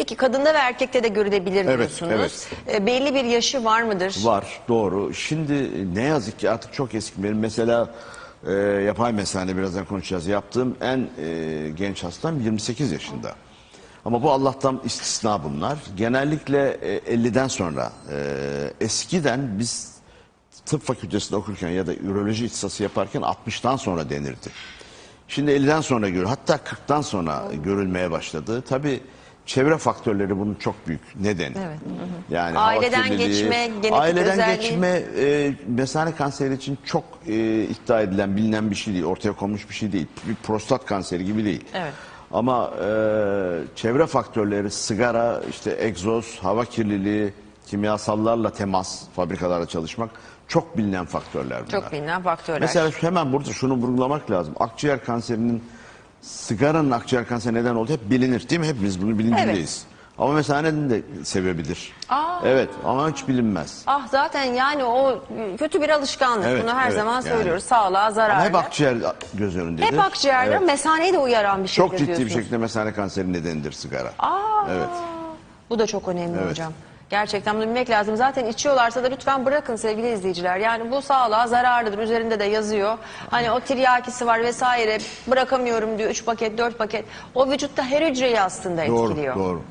Peki kadında ve erkekte de görülebilir Evet, diyorsunuz. E, belli bir yaşı var mıdır? Var doğru. Şimdi ne yazık ki artık çok eski. Benim mesela e, yapay mesane birazdan konuşacağız. Yaptığım en e, genç hastam 28 yaşında. Ama bu Allah'tan istisna bunlar. Genellikle e, 50'den sonra e, eskiden biz tıp fakültesinde okurken ya da üroloji ihtisası yaparken 60'tan sonra denirdi. Şimdi 50'den sonra gör, hatta 40'tan sonra görülmeye başladı. Tabii çevre faktörleri bunun çok büyük nedeni. Evet. Yani hava Aileden kirliliği, geçme, genetik aileden özelliği. geçme e, mesane kanseri için çok e, iddia edilen, bilinen bir şey değil. Ortaya konmuş bir şey değil. Bir prostat kanseri gibi değil. Evet. Ama e, çevre faktörleri, sigara, işte egzoz, hava kirliliği, kimyasallarla temas, fabrikalarda çalışmak çok bilinen faktörler bunlar. Çok bilinen faktörler. Mesela hemen burada şunu vurgulamak lazım. Akciğer kanserinin sigaranın akciğer kanseri neden olduğu hep bilinir değil mi? Hepimiz bunun bilincindeyiz. Ama mesela neden de sebebidir. Aa. Evet ama hiç bilinmez. Ah zaten yani o kötü bir alışkanlık. Evet, Bunu her evet, zaman yani. söylüyoruz. Sağlığa zararlı. Ama hep akciğer göz önündedir. Hep akciğerde Evet. mesaneye de uyaran bir şey Çok ciddi bir şekilde mesane kanseri nedenidir sigara. Aa, Evet. Bu da çok önemli Evet. hocam. Gerçekten bunu bilmek lazım. Zaten içiyorlarsa da lütfen bırakın sevgili izleyiciler. Yani bu sağlığa zararlıdır. Üzerinde de yazıyor. Hani o tiryakisi var vesaire. Bırakamıyorum diyor. 3 paket, 4 paket. O vücutta her hücreyi aslında Doğru, etkiliyor. doğru.